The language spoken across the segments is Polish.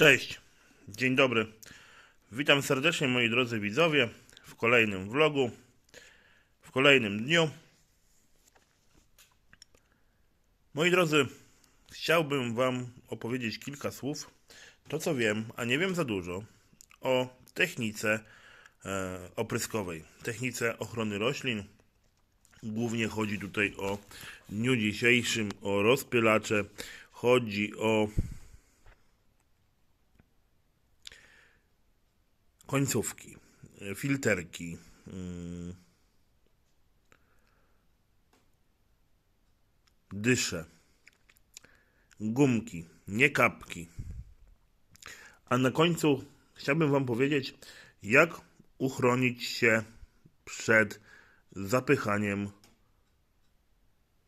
Cześć, dzień dobry. Witam serdecznie moi drodzy widzowie w kolejnym vlogu, w kolejnym dniu. Moi drodzy, chciałbym Wam opowiedzieć kilka słów, to co wiem, a nie wiem za dużo, o technice e, opryskowej, technice ochrony roślin. Głównie chodzi tutaj o dniu dzisiejszym, o rozpylacze, chodzi o końcówki, e, filterki, mm, dysze, gumki, nie kapki. A na końcu chciałbym Wam powiedzieć, jak uchronić się przed zapychaniem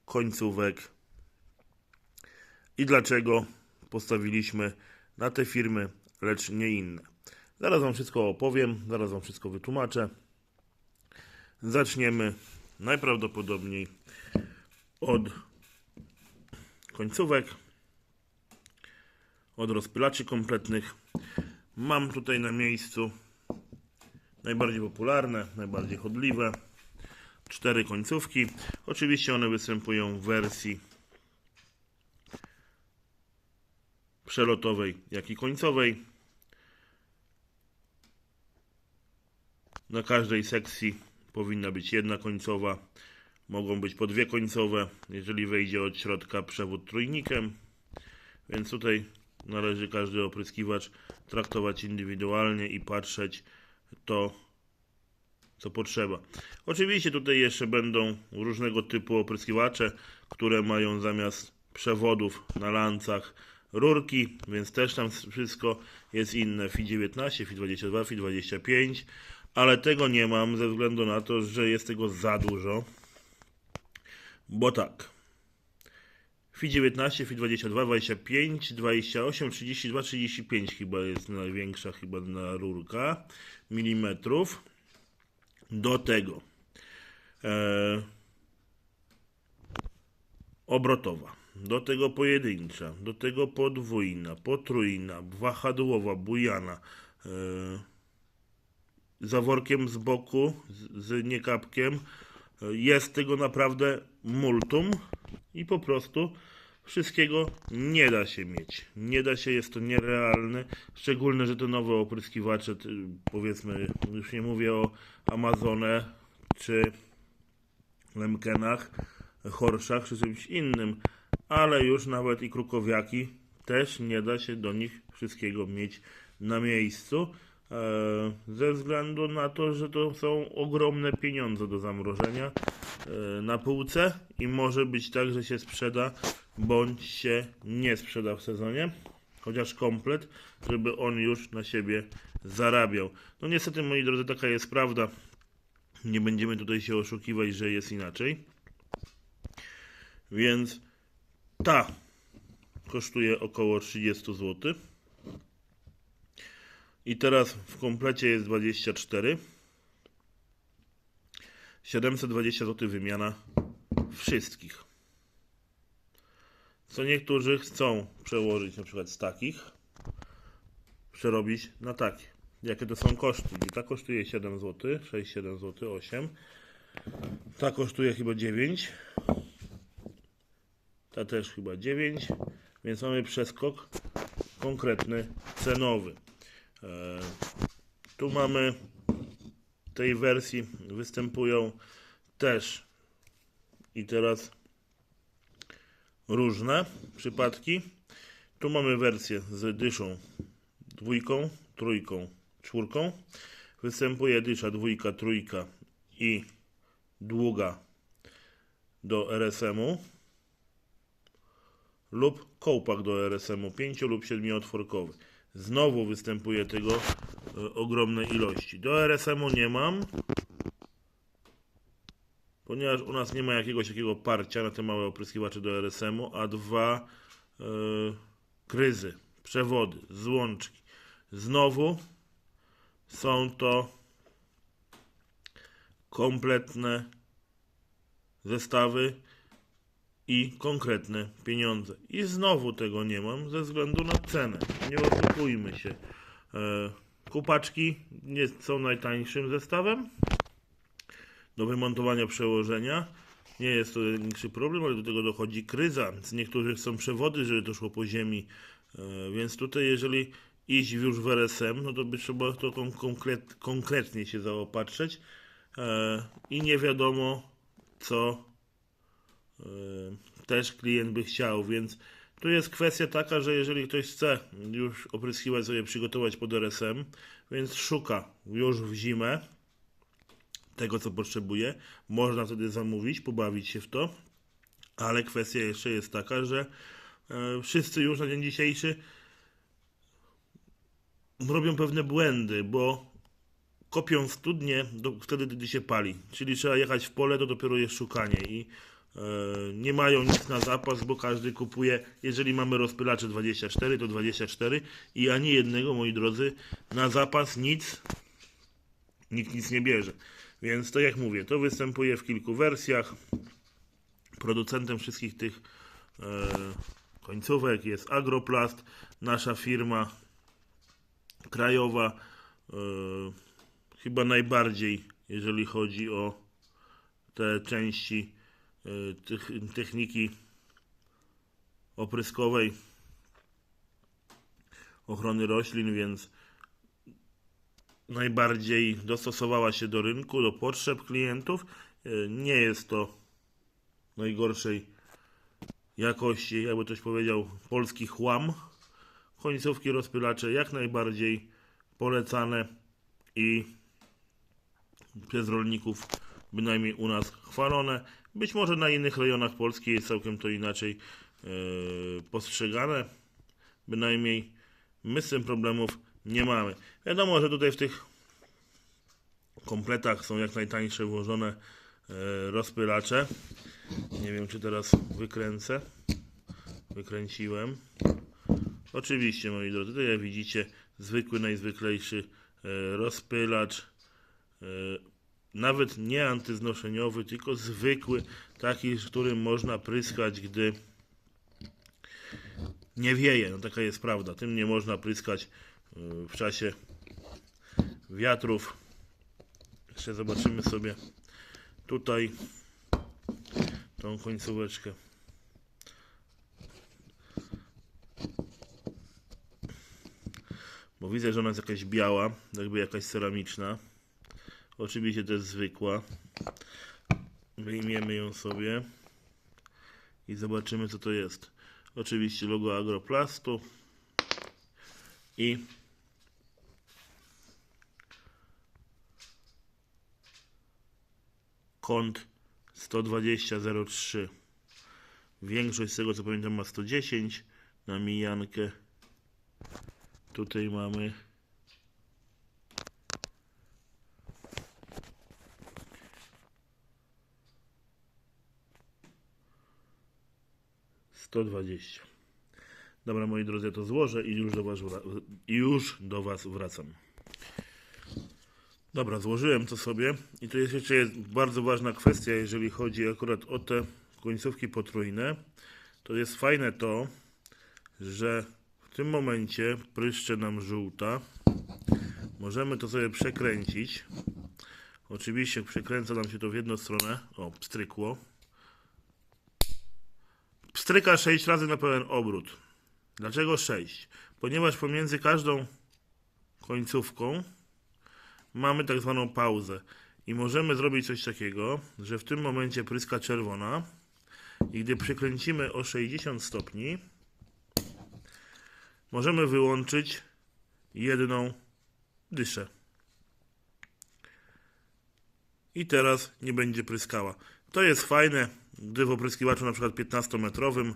końcówek i dlaczego postawiliśmy na te firmy, lecz nie inne. Zaraz Wam wszystko opowiem, zaraz Wam wszystko wytłumaczę. Zaczniemy najprawdopodobniej od końcówek, od rozpylaczy kompletnych. Mam tutaj na miejscu najbardziej popularne, najbardziej chodliwe cztery końcówki. Oczywiście one występują w wersji przelotowej, jak i końcowej. Na każdej sekcji powinna być jedna końcowa. Mogą być po dwie końcowe, jeżeli wejdzie od środka przewód trójnikiem. Więc tutaj należy każdy opryskiwacz traktować indywidualnie i patrzeć to, co potrzeba. Oczywiście tutaj jeszcze będą różnego typu opryskiwacze, które mają zamiast przewodów na lancach rurki, więc też tam wszystko jest inne. FI 19, FI 22, FI 25 ale tego nie mam ze względu na to, że jest tego za dużo. Bo tak. FI 19, FI 22, 25, 28, 32, 35 chyba jest największa chyba na rurka milimetrów. Do tego e, obrotowa, do tego pojedyncza, do tego podwójna, potrójna, wahadłowa, bujana. E, zaworkiem z boku, z, z niekapkiem. Jest tego naprawdę multum i po prostu wszystkiego nie da się mieć. Nie da się, jest to nierealne. Szczególnie, że te nowe opryskiwacze, powiedzmy, już nie mówię o Amazonę czy Lemkenach, Horszach czy czymś innym, ale już nawet i krukowiaki też nie da się do nich wszystkiego mieć na miejscu. E, ze względu na to, że to są ogromne pieniądze do zamrożenia e, na półce i może być tak, że się sprzeda bądź się nie sprzeda w sezonie, chociaż komplet, żeby on już na siebie zarabiał. No niestety, moi drodzy, taka jest prawda. Nie będziemy tutaj się oszukiwać, że jest inaczej. Więc ta kosztuje około 30 zł. I teraz w komplecie jest 24. 720 zł wymiana wszystkich. Co niektórzy chcą przełożyć na przykład z takich, przerobić na takie. Jakie to są koszty? I ta kosztuje 7 zł, 6, 7 zł, 8. Ta kosztuje chyba 9. Ta też chyba 9. Więc mamy przeskok konkretny cenowy. E, tu mamy w tej wersji występują też i teraz różne przypadki. Tu mamy wersję z dyszą dwójką, trójką, czwórką. Występuje dysza dwójka, trójka i długa do RSM-u lub kołpak do RSM-u 5 lub 7 otworkowy. Znowu występuje tego e, ogromne ilości. Do RSM-u nie mam, ponieważ u nas nie ma jakiegoś takiego parcia na te małe opryskiwacze do RSM-u, a dwa e, kryzy, przewody, złączki. Znowu są to kompletne zestawy i konkretne pieniądze. I znowu tego nie mam ze względu na cenę. Nie oszukujmy się. E, kupaczki nie są najtańszym zestawem do wymontowania przełożenia. Nie jest to największy problem, ale do tego dochodzi kryza. Z niektórych są przewody, żeby to szło po ziemi. E, Więc tutaj, jeżeli iść już w RSM, no to by trzeba to kon- konkret, konkretnie się zaopatrzyć e, i nie wiadomo, co też klient by chciał. Więc tu jest kwestia taka, że jeżeli ktoś chce już opryskiwać sobie, przygotować pod RSM, więc szuka już w zimę tego, co potrzebuje. Można wtedy zamówić, pobawić się w to, ale kwestia jeszcze jest taka, że e, wszyscy już na dzień dzisiejszy robią pewne błędy, bo kopią studnie do, wtedy, gdy się pali. Czyli trzeba jechać w pole, to dopiero jest szukanie i nie mają nic na zapas, bo każdy kupuje, jeżeli mamy rozpylacze 24, to 24 i ani jednego, moi drodzy, na zapas nic nikt nic nie bierze. Więc tak jak mówię, to występuje w kilku wersjach. Producentem wszystkich tych e, końcówek jest Agroplast, nasza firma krajowa, e, chyba najbardziej, jeżeli chodzi o te części e, techniki opryskowej ochrony roślin, więc najbardziej dostosowała się do rynku, do potrzeb klientów. E, Nie jest to najgorszej jakości, jakby ktoś powiedział, polski chłam. Końcówki rozpylacze jak najbardziej polecane i przez rolników, bynajmniej u nas chwalone. Być może na innych rejonach Polski jest całkiem to inaczej e, postrzegane. Bynajmniej my z tym problemów nie mamy. Wiadomo, że tutaj w tych kompletach są jak najtańsze włożone e, rozpylacze. Nie wiem, czy teraz wykręcę. Wykręciłem. Oczywiście, moi drodzy, tutaj widzicie, zwykły, najzwyklejszy e, rozpylacz. Nawet nie antyznoszeniowy, tylko zwykły, taki, z którym można pryskać, gdy nie wieje. No taka jest prawda. Tym nie można pryskać y, w czasie wiatrów. Jeszcze zobaczymy sobie tutaj tą końcóweczkę. Bo widzę, że ona jest jakaś biała, jakby jakaś ceramiczna. Oczywiście jest zwykła. Wyjmiemy ją sobie i zobaczymy co to jest. Oczywiście logo Agroplastu i kąt 120.03. Większość z tego co pamiętam ma 110 na mijankę. Tutaj mamy Sto dwadzieścia. Dobra, moi drodzy, ja to złożę i już do was, już do was wracam. Dobra, złożyłem to sobie i tu jest jeszcze jest bardzo ważna kwestia, jeżeli chodzi akurat o te końcówki potrójne. To jest fajne to, że w tym momencie pryszcze nam żółta. Możemy to sobie przekręcić. Oczywiście przekręca nam się to w jedną stronę. O, pstrykło. Pstryka 6 razy na pełen obrót. Dlaczego 6? Ponieważ pomiędzy każdą końcówką mamy tak zwaną pauzę. I możemy zrobić coś takiego, że w tym momencie pryska czerwona i gdy przykręcimy o 60 stopni, możemy wyłączyć jedną dyszę. I teraz nie będzie pryskała. To jest fajne, gdy w opryskiwaczu na przykład 15-metrowym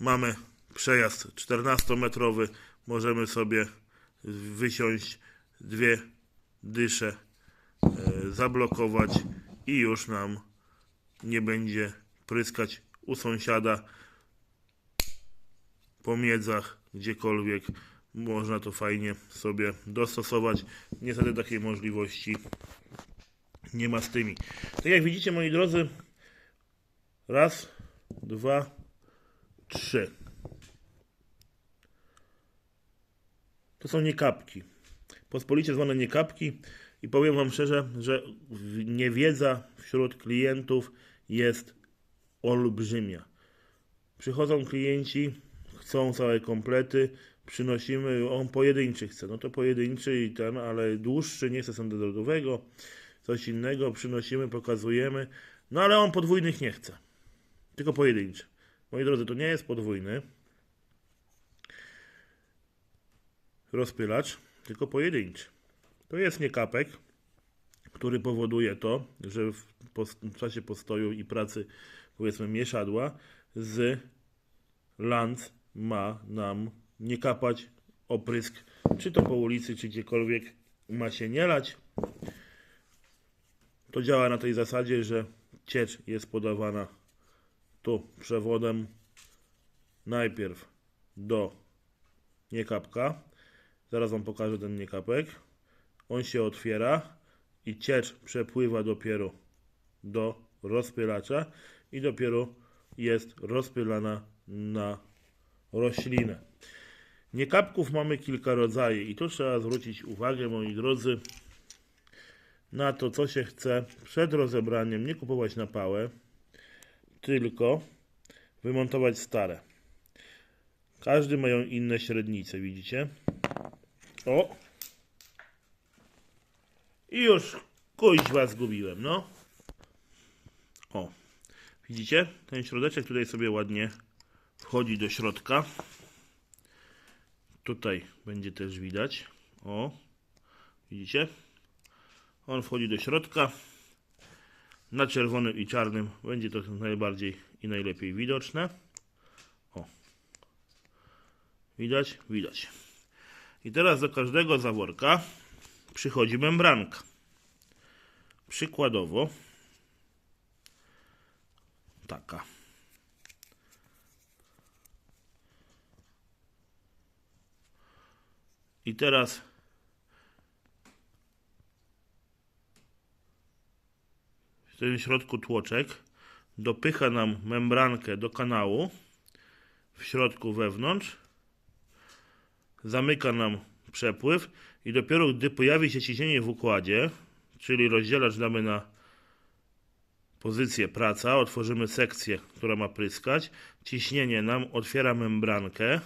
mamy przejazd 14-metrowy, możemy sobie wysiąść dwie dysze, e, zablokować i już nam nie będzie pryskać u sąsiada po miedzach, gdziekolwiek. Można to fajnie sobie dostosować. Niestety takiej możliwości nie ma z tymi. Tak jak widzicie, moi drodzy, raz dwa, trzy. To są niekapki. Pospolicie zwane niekapki i powiem Wam szczerze, że niewiedza wśród klientów jest olbrzymia. Przychodzą klienci, chcą całe komplety, przynosimy, on pojedynczy chce, no to pojedynczy i ten, ale dłuższy, nie chce standardowego, coś innego, przynosimy, pokazujemy, no ale on podwójnych nie chce, tylko pojedynczy. Moi drodzy, to nie jest podwójny rozpylacz, tylko pojedynczy. To jest niekapek, który powoduje to, że w, w czasie postoju i pracy, powiedzmy, mieszadła z lanc ma nam nie kapać oprysk, czy to po ulicy, czy gdziekolwiek ma się nie lać. To działa na tej zasadzie, że ciecz jest podawana tu przewodem najpierw do niekapka. Zaraz Wam pokażę ten niekapek. On się otwiera i ciecz przepływa dopiero do rozpylacza i dopiero jest rozpylana na roślinę. Niekapków mamy kilka rodzajów i tu trzeba zwrócić uwagę, moi drodzy, na to, co się chce przed rozebraniem. Nie kupować na pałę, tylko wymontować stare. Każdy mają inne średnice, widzicie? O! I już kuźwa zgubiłem, no. O, widzicie? Ten środeczek tutaj sobie ładnie wchodzi do środka. Tutaj będzie też widać. O, widzicie? On wchodzi do środka. Na czerwonym i czarnym będzie to najbardziej i najlepiej widoczne. O, widać? Widać. I teraz do każdego zaworka przychodzi membranka. Przykładowo taka. I teraz w środku tłoczek dopycha nam membrankę do kanału w środku wewnątrz zamyka nam przepływ i dopiero gdy pojawi się ciśnienie w układzie, czyli rozdzielacz damy na pozycję praca, otworzymy sekcję, która ma pryskać, ciśnienie nam otwiera membrankę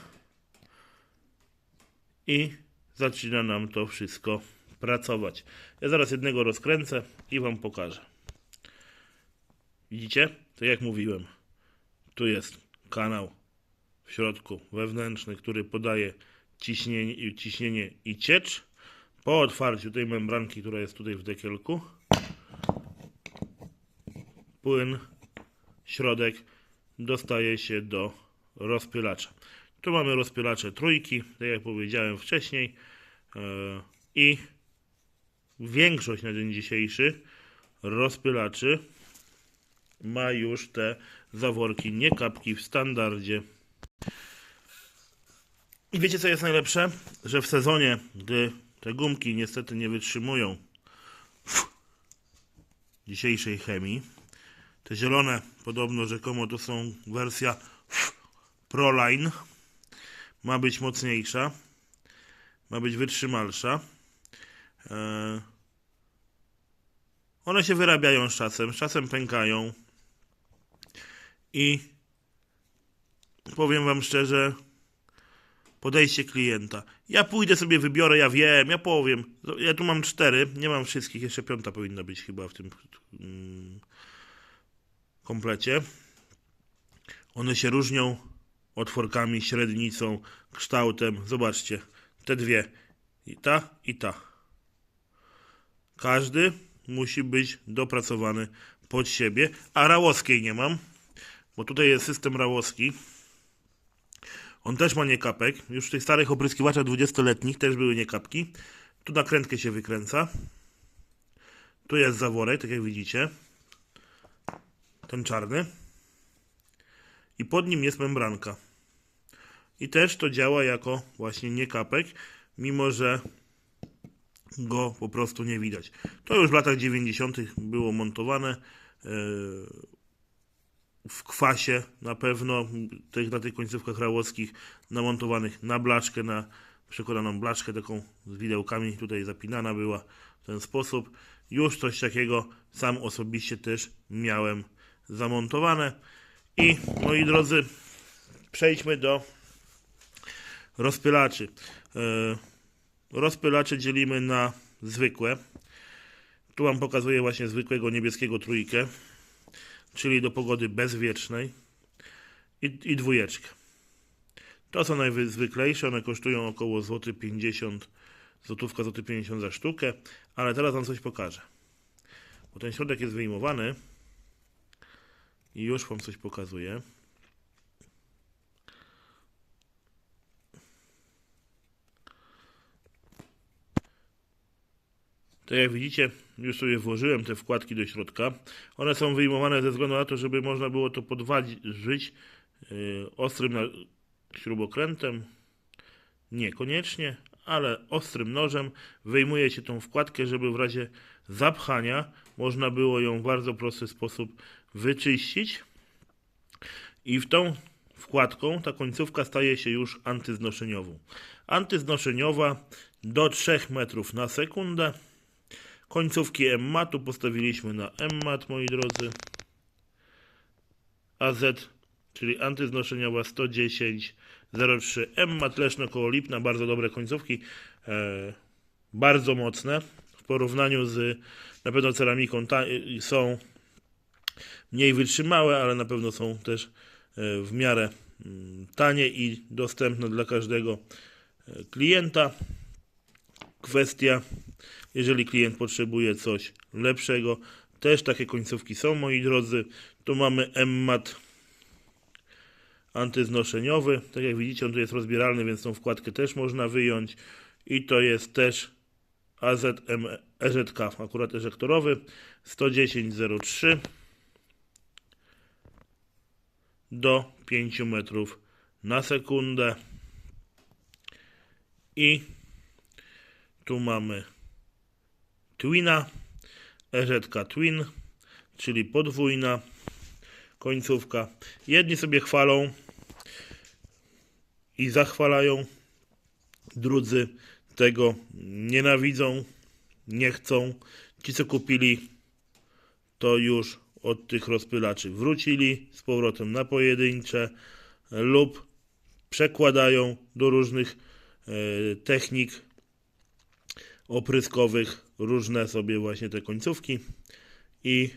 i zaczyna nam to wszystko pracować. Ja zaraz jednego rozkręcę i Wam pokażę. Widzicie? To jak mówiłem, tu jest kanał w środku wewnętrzny, który podaje ciśnienie, ciśnienie i ciecz. Po otwarciu tej membranki, która jest tutaj w dekielku, płyn, środek dostaje się do rozpylacza. Tu mamy rozpylacze trójki, tak jak powiedziałem wcześniej. e, I większość na dzień dzisiejszy rozpylaczy ma już te zaworki, nie kapki w standardzie. I wiecie co jest najlepsze? Że w sezonie, gdy te gumki niestety nie wytrzymują dzisiejszej chemii, te zielone podobno rzekomo to są wersja Proline, ma być mocniejsza, ma być wytrzymalsza. E, One się wyrabiają z czasem, z czasem pękają i powiem Wam szczerze, podejście klienta. Ja pójdę sobie, wybiorę, ja wiem, ja powiem. Ja tu mam cztery, nie mam wszystkich, jeszcze piąta powinna być chyba w tym mm, komplecie. One się różnią otworkami, średnicą, kształtem. Zobaczcie, te dwie. I ta, i ta. Każdy musi być dopracowany pod siebie, a rałowskiej nie mam, bo tutaj jest system rałowski. On też ma niekapek. Już w tych starych opryskiwaczach 20-letnich też były niekapki. Tu nakrętkę się wykręca. Tu jest zaworek, tak jak widzicie. Ten czarny. I pod nim jest membranka. I też to działa jako właśnie niekapek, mimo że go po prostu nie widać. To już w latach 90. było montowane. Yy, w kwasie na pewno, tych, na tych końcówkach rałockich namontowanych na blaszkę, na przekładaną blaszkę taką z widełkami tutaj zapinana była w ten sposób. Już coś takiego sam osobiście też miałem zamontowane. I moi drodzy, przejdźmy do rozpylaczy. E, Rozpylacze dzielimy na zwykłe. Tu Wam pokazuję właśnie zwykłego niebieskiego trójkę, czyli do pogody bezwiecznej i, i dwójeczkę. To są najzwyklejsze, one kosztują około złoty 50 złotówka, złoty 50 za sztukę, ale teraz Wam coś pokażę. Bo ten środek jest wyjmowany i już Wam coś pokazuję. Tak jak widzicie, już sobie włożyłem te wkładki do środka. One są wyjmowane ze względu na to, żeby można było to podważyć yy, ostrym śrubokrętem. Niekoniecznie, ale ostrym nożem wyjmuje się tą wkładkę, żeby w razie zapchania można było ją w bardzo prosty sposób wyczyścić. I w tą wkładką ta końcówka staje się już antyznoszeniową. Antyznoszeniowa do 3 metrów na sekundę. Końcówki M-matu postawiliśmy na M-mat, moi drodzy. AZ, czyli antyznoszeniowa 110 03 M-mat Leszno koło Lipna, bardzo dobre końcówki, e, bardzo mocne. W porównaniu z na pewno ceramiką ta, y, są mniej wytrzymałe, ale na pewno są też e, w miarę mm, tanie i dostępne dla każdego e, klienta. Kwestia, jeżeli klient potrzebuje coś lepszego, też takie końcówki są, moi drodzy. Tu mamy M-mat antyznoszeniowy. Tak jak widzicie, on tu jest rozbieralny, więc tą wkładkę też można wyjąć. I to jest też AZM EZK, akurat eżektorowy 110.03 do 5 metrów na sekundę. I tu mamy Twina, EZK Twin, czyli podwójna końcówka. Jedni sobie chwalą i zachwalają, drudzy tego nienawidzą, nie chcą. Ci, co kupili, to już od tych rozpylaczy wrócili z powrotem na pojedyncze lub przekładają do różnych e, technik opryskowych różne sobie właśnie te końcówki i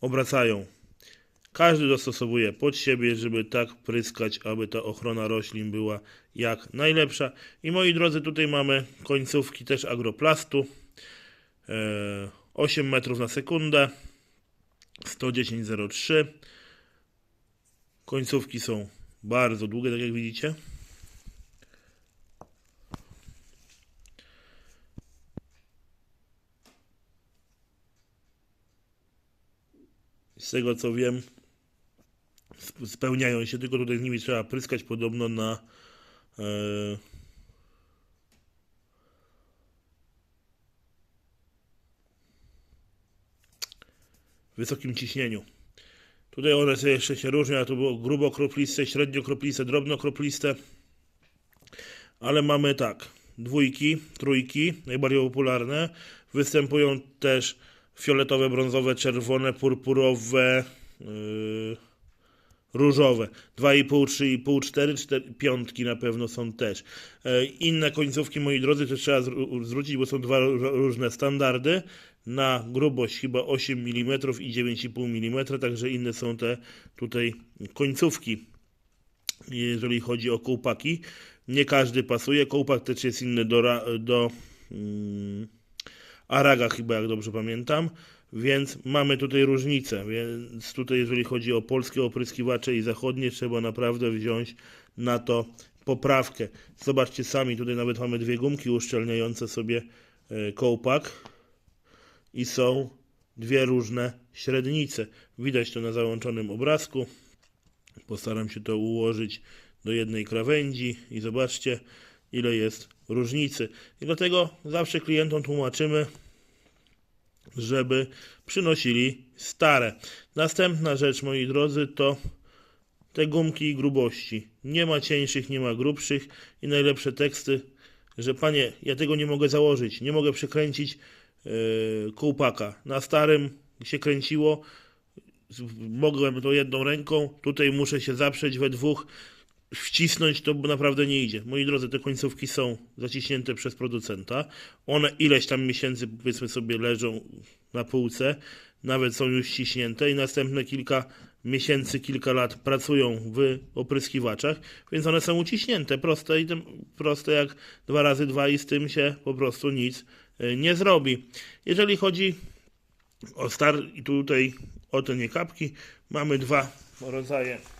obracają. Każdy dostosowuje pod siebie, żeby tak pryskać, aby ta ochrona roślin była jak najlepsza. I moi drodzy, tutaj mamy końcówki też agroplastu. E, 8 metrów na sekundę. 110.03. Końcówki są bardzo długie, tak jak widzicie. Z tego co wiem, sp- spełniają się, tylko tutaj z nimi trzeba pryskać podobno na e, wysokim ciśnieniu. Tutaj one sobie jeszcze się różnią, a to było grubo kropliste, średnio kropliste, drobno kropliste. Ale mamy tak, dwójki, trójki, najbardziej popularne. Występują też fioletowe, brązowe, czerwone, purpurowe, yy, różowe. 2,5, 3,5, 4, 4, piątki na pewno są też. E, Inne końcówki, moi drodzy, to trzeba zwrócić, bo są dwa ró- różne standardy. Na grubość chyba 8 mm i 9,5 mm, także inne są te tutaj końcówki, jeżeli chodzi o kołpaki. Nie każdy pasuje. Kołpak też jest inny do, do mm, Araga chyba, jak dobrze pamiętam. Więc mamy tutaj różnicę. Więc tutaj, jeżeli chodzi o polskie opryskiwacze i zachodnie, trzeba naprawdę wziąć na to poprawkę. Zobaczcie sami, tutaj nawet mamy dwie gumki uszczelniające sobie e, kołpak i są dwie różne średnice. Widać to na załączonym obrazku. Postaram się to ułożyć do jednej krawędzi i zobaczcie, ile jest różnicy. I dlatego zawsze klientom tłumaczymy, żeby przynosili stare. Następna rzecz, moi drodzy, to te gumki i grubości. Nie ma cieńszych, nie ma grubszych i najlepsze teksty, że panie, ja tego nie mogę założyć, nie mogę przekręcić yy. Na starym się kręciło, mogłem to jedną ręką, tutaj muszę się zaprzeć we dwóch, wcisnąć to naprawdę nie idzie. Moi drodzy, te końcówki są zaciśnięte przez producenta. One ileś tam miesięcy, powiedzmy sobie, leżą na półce, nawet są już ściśnięte i następne kilka miesięcy, kilka lat pracują w opryskiwaczach, więc one są uciśnięte, proste i tym, proste jak dwa razy dwa i z tym się po prostu nic y, nie zrobi. Jeżeli chodzi o star i tutaj o te niekapki, mamy dwa rodzaje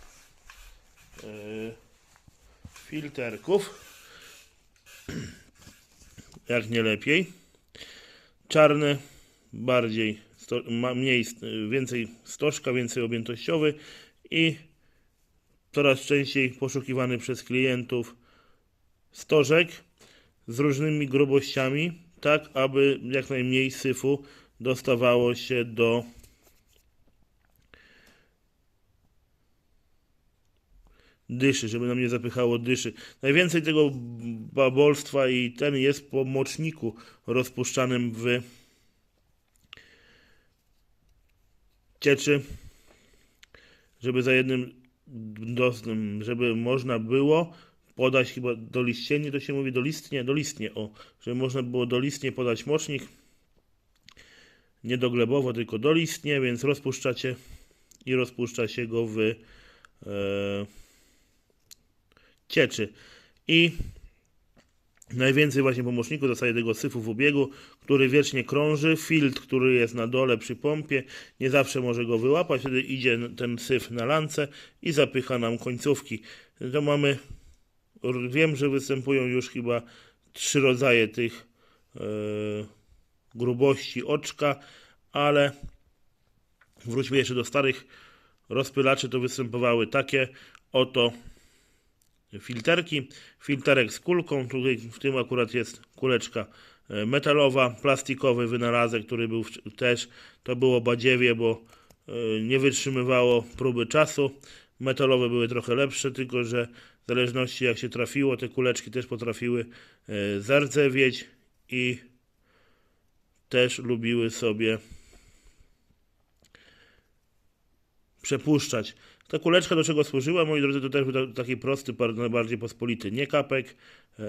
filterków, jak nie lepiej. Czarny bardziej, mniej, więcej stożka, więcej objętościowy i coraz częściej poszukiwany przez klientów stożek z różnymi grubościami, tak aby jak najmniej syfu dostawało się do dyszy, żeby nam nie zapychało dyszy. Najwięcej tego babolstwa i ten jest po moczniku rozpuszczanym w cieczy, żeby za jednym, do, żeby można było podać chyba do liścieni, to się mówi do listnie, do listnie, o, żeby można było do listnie podać mocznik, nie do glebowo, tylko do listnie, więc rozpuszczacie i rozpuszcza się go w e, cieczy. I najwięcej właśnie pomocników dostaje tego syfu w obiegu, który wiecznie krąży. Filtr, który jest na dole przy pompie, nie zawsze może go wyłapać. Wtedy idzie ten syf na lance i zapycha nam końcówki. To mamy, wiem, że występują już chyba trzy rodzaje tych e, grubości oczka, ale wróćmy jeszcze do starych rozpylaczy, to występowały takie oto filterki. Filterek z kulką, tutaj w tym akurat jest kuleczka e, metalowa, plastikowy wynalazek, który był też, to było badziewie, bo e, nie wytrzymywało próby czasu. Metalowe były trochę lepsze, tylko że w zależności jak się trafiło, te kuleczki też potrafiły e, zardzewieć i też lubiły sobie przepuszczać. Ta kuleczka do czego służyła, moi drodzy, to też był taki prosty, najbardziej pospolity niekapek, e,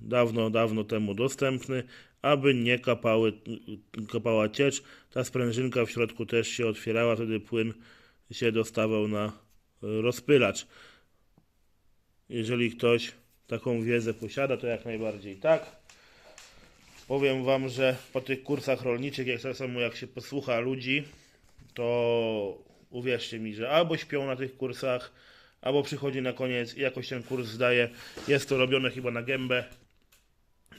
dawno, dawno temu dostępny, aby nie kapały, kapała ciecz. Ta sprężynka w środku też się otwierała, wtedy płyn się dostawał na rozpylacz. Jeżeli ktoś taką wiedzę posiada, to jak najbardziej tak. Powiem Wam, że po tych kursach rolniczych, jak tak samo jak się posłucha ludzi, to uwierzcie mi, że albo śpią na tych kursach, albo przychodzi na koniec i jakoś ten kurs zdaje. Jest to robione chyba na gębę,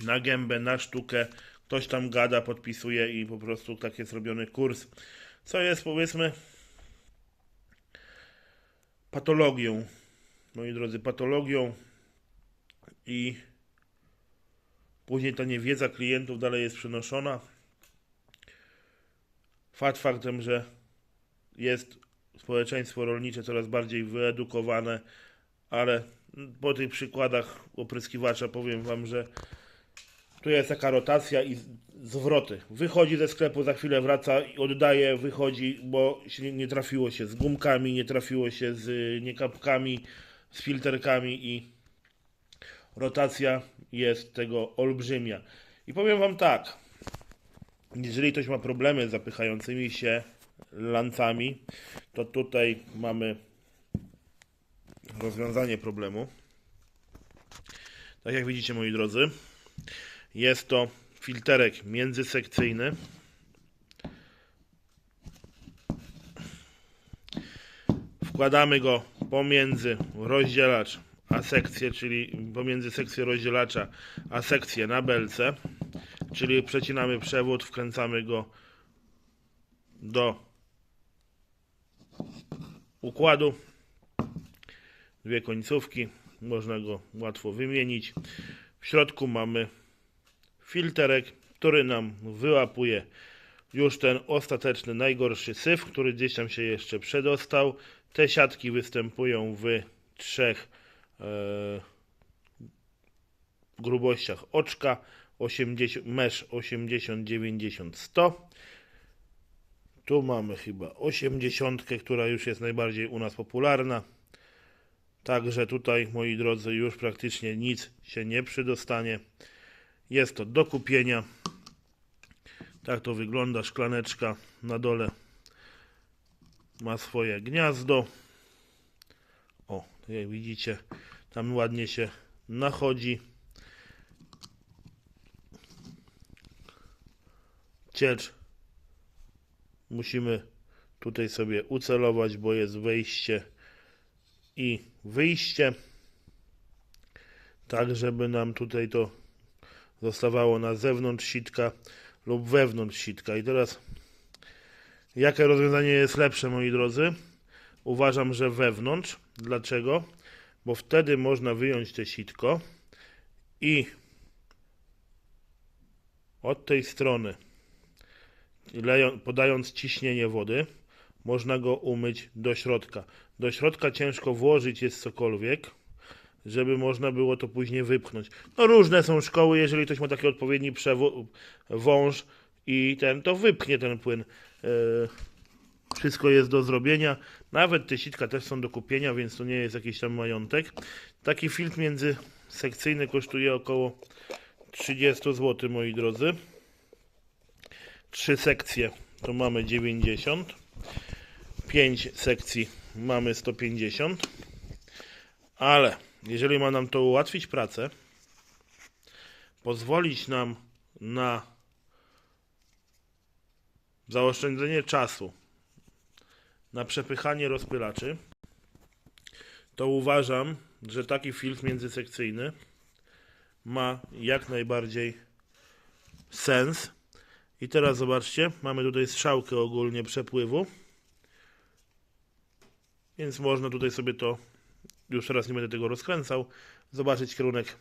na gębę, na sztukę. Ktoś tam gada, podpisuje i po prostu tak jest robiony kurs. Co jest powiedzmy patologią, moi drodzy, patologią i później ta niewiedza klientów dalej jest przenoszona. Fakt faktem, że jest społeczeństwo rolnicze coraz bardziej wyedukowane, ale po tych przykładach opryskiwacza powiem Wam, że tu jest taka rotacja i zwroty. Wychodzi ze sklepu, za chwilę wraca i oddaje, wychodzi, bo nie trafiło się z gumkami, nie trafiło się z niekapkami, z filterkami i rotacja jest tego olbrzymia. I powiem Wam tak, jeżeli ktoś ma problemy z zapychającymi się lancami, to tutaj mamy rozwiązanie problemu. Tak jak widzicie, moi drodzy, jest to filterek międzysekcyjny. Wkładamy go pomiędzy rozdzielacz a sekcję, czyli pomiędzy sekcję rozdzielacza a sekcję na belce, czyli przecinamy przewód, wkręcamy go do układu. Dwie końcówki, można go łatwo wymienić. W środku mamy filterek, który nam wyłapuje już ten ostateczny, najgorszy syf, który gdzieś tam się jeszcze przedostał. Te siatki występują w trzech e, grubościach oczka 80, mesh 80, 90, 100. Tu mamy chyba 80, która już jest najbardziej u nas popularna. Także tutaj, moi drodzy, już praktycznie nic się nie przydostanie. Jest to do kupienia. Tak to wygląda szklaneczka na dole. Ma swoje gniazdo. O, jak widzicie, tam ładnie się nachodzi. Ciecz musimy tutaj sobie ucelować, bo jest wejście i wyjście. Tak, żeby nam tutaj to zostawało na zewnątrz sitka lub wewnątrz sitka. I teraz, jakie rozwiązanie jest lepsze, moi drodzy? Uważam, że wewnątrz. Dlaczego? Bo wtedy można wyjąć te sitko i od tej strony, podając ciśnienie wody, można go umyć do środka. Do środka ciężko włożyć jest cokolwiek, żeby można było to później wypchnąć. No różne są szkoły, jeżeli ktoś ma taki odpowiedni wąż i ten, to wypchnie ten płyn. E, wszystko jest do zrobienia. Nawet te sitka też są do kupienia, więc to nie jest jakiś tam majątek. Taki filtr międzysekcyjny kosztuje około 30 zł, moi drodzy. Trzy sekcje to mamy 90. 5 sekcji mamy 150. Ale jeżeli ma nam to ułatwić pracę, pozwolić nam na zaoszczędzenie czasu, na przepychanie rozpylaczy, to uważam, że taki filtr międzysekcyjny ma jak najbardziej sens. I teraz zobaczcie, mamy tutaj strzałkę ogólnie przepływu. Więc można tutaj sobie to, już teraz nie będę tego rozkręcał, zobaczyć kierunek,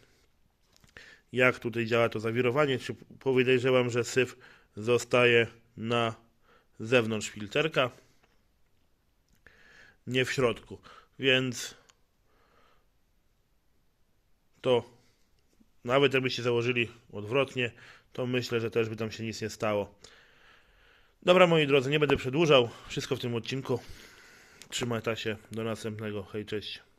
jak tutaj działa to zawirowanie. Czy podejrzewam, że syf zostaje na zewnątrz filterka, nie w środku. Więc to nawet jakbyście założyli odwrotnie, to myślę, że też by tam się nic nie stało. Dobra, moi drodzy, nie będę przedłużał. Wszystko w tym odcinku. Trzymaj się. Do następnego. Hej, cześć.